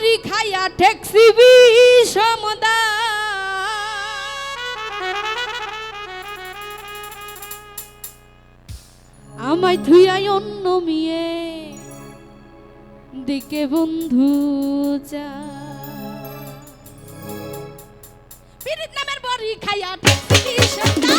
মারি খাইয়া ঠেকছি আমায় আমায় ধুইয়াই অন্য মিয়ে। দিকে বন্ধু যা বিরিত নামের বড়ি খাইয়া ঠেকছি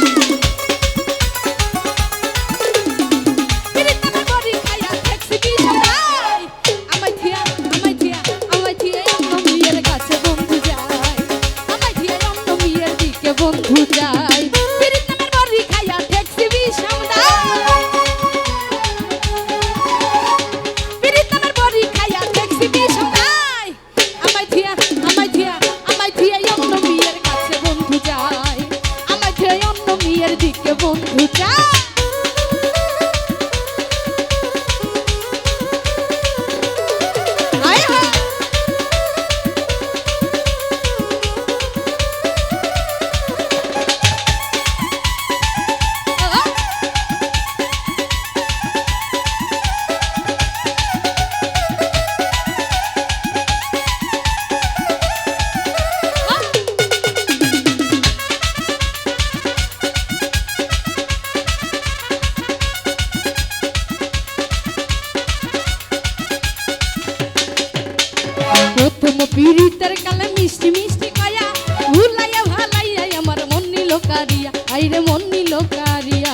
পিরিতের কালে মিষ্টি মিষ্টি কয়া ভুলাইয়া ভালাইয়া আমার মন লোকারিয়া কারিয়া আইরে মন লোকারিয়া।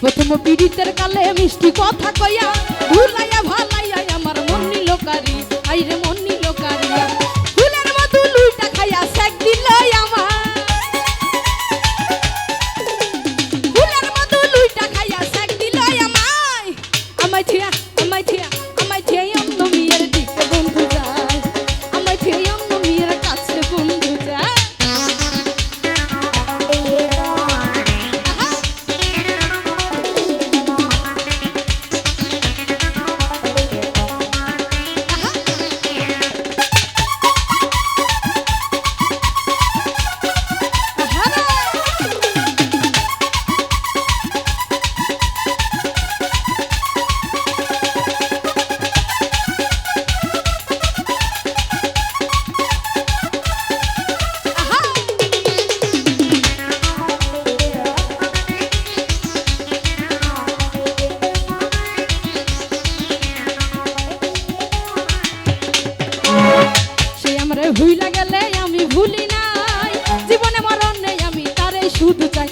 প্রথম পীড়িতের কালে মিষ্টি কথা কয়া ভুইলা গেলে আমি ভুলি নাই। জীবনে মরণ নেই আমি তারে শুধু চাই।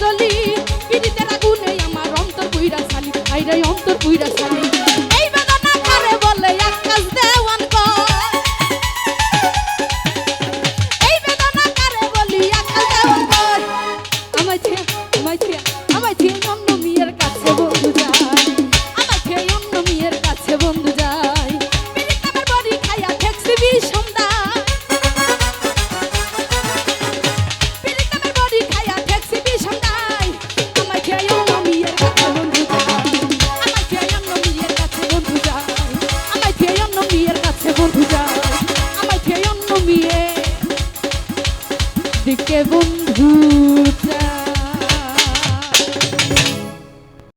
জলি পিড়িতে রাগুনে আমার অন্তর পুইরা শালি আইরাই অন্তর পুইরা শালি